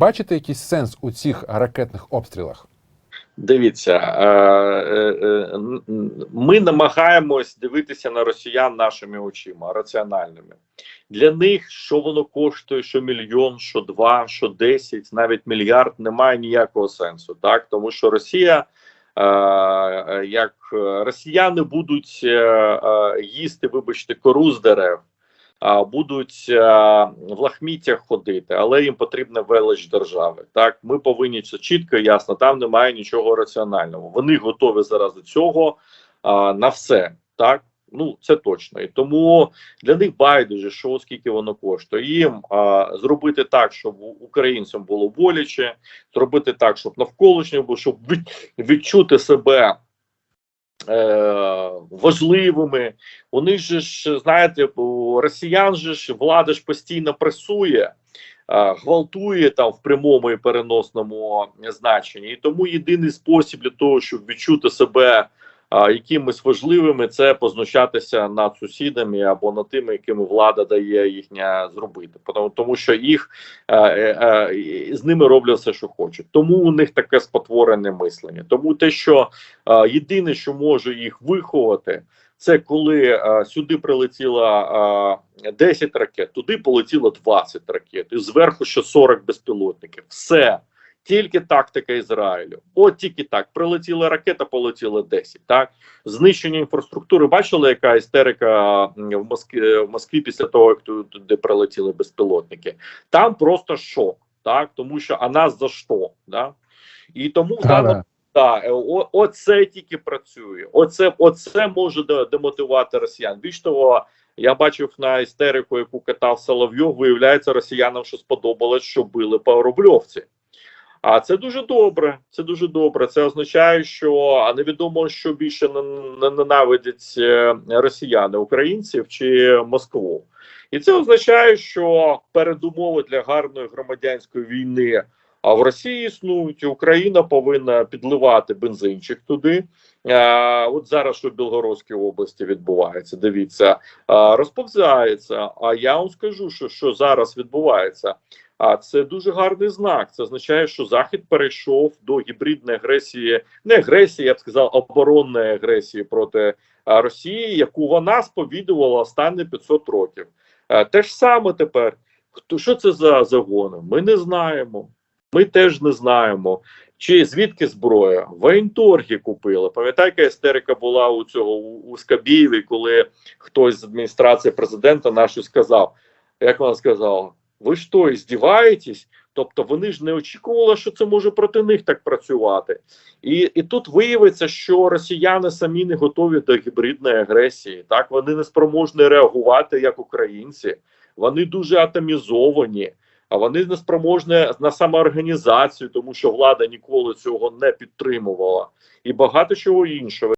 бачите якийсь сенс у цих ракетних обстрілах? Дивіться, е, е, е, ми намагаємось дивитися на росіян нашими очима раціональними. Для них що воно коштує, що мільйон, що два, що десять, навіть мільярд, немає ніякого сенсу, так тому що Росія. Як росіяни будуть їсти, вибачте, кору з дерев, будуть е, в лахміттях ходити, але їм потрібна велич держави. Так, ми повинні це чітко і ясно. Там немає нічого раціонального. Вони готові зараз до цього на все. Так, ну це точно. І тому для них байдуже, що скільки воно коштує. Їм а, зробити так, щоб українцям було боляче, зробити так, щоб навколишньо було, щоб від, відчути себе. Е, важливими, вони ж знаєте, росіян же ж влада ж постійно пресує, е, гвалтує там в прямому і переносному значенні. І тому єдиний спосіб для того, щоб відчути себе е, якимись важливими, це познущатися над сусідами або над тими, якими влада дає їхня зробити. Тому, що їх е, е, е, з ними роблять все, що хочуть. Тому у них таке спотворене мислення. Тому те, що єдине, що може їх виховати, це коли е, сюди прилетіло е, 10 ракет, туди полетіло 20 ракет, і зверху ще 40 безпілотників. Все. Тільки тактика Ізраїлю. От тільки так. Прилетіла ракета, полетіло 10. Так знищення інфраструктури. Бачили, яка істерика в Москві в Москві після того, як туди прилетіли безпілотники. Там просто шок, так тому що а нас за що? Да? І тому в даному так, е, о, оце тільки працює. Оце, оце може де- демотивувати росіян. Більш того, я бачив на істерику, яку катав Соловйов, виявляється, росіянам що сподобалось, що били по рубльовці. А це дуже добре. Це дуже добре. Це означає, що невідомо, що більше не- не- ненавидять е, росіяни, українців чи Москву. І це означає, що передумови для гарної громадянської війни в Росії існують. Україна повинна підливати бензинчик туди. А, от зараз що в Білгородській області відбувається. Дивіться, а, розповзається. А я вам скажу, що, що зараз відбувається. А це дуже гарний знак. Це означає, що Захід перейшов до гібридної агресії, не агресії, я б сказав, оборонної агресії проти Росії, яку вона сповідувала останні 500 років. Те ж саме тепер. Хто що це за загони? Ми не знаємо. Ми теж не знаємо. Чи звідки зброя? Воєнторги купили. Пам'ятаєте, істерика була у цього у, Скабєєві, коли хтось з адміністрації президента нашу сказав, як вона сказала, ви що, здіваєтесь? Тобто вони ж не очікували, що це може проти них так працювати. І, і тут виявиться, що росіяни самі не готові до гібридної агресії. Так вони не спроможні реагувати як українці, вони дуже атомізовані. А вони не спроможні на самоорганізацію, тому що влада ніколи цього не підтримувала, і багато чого іншого.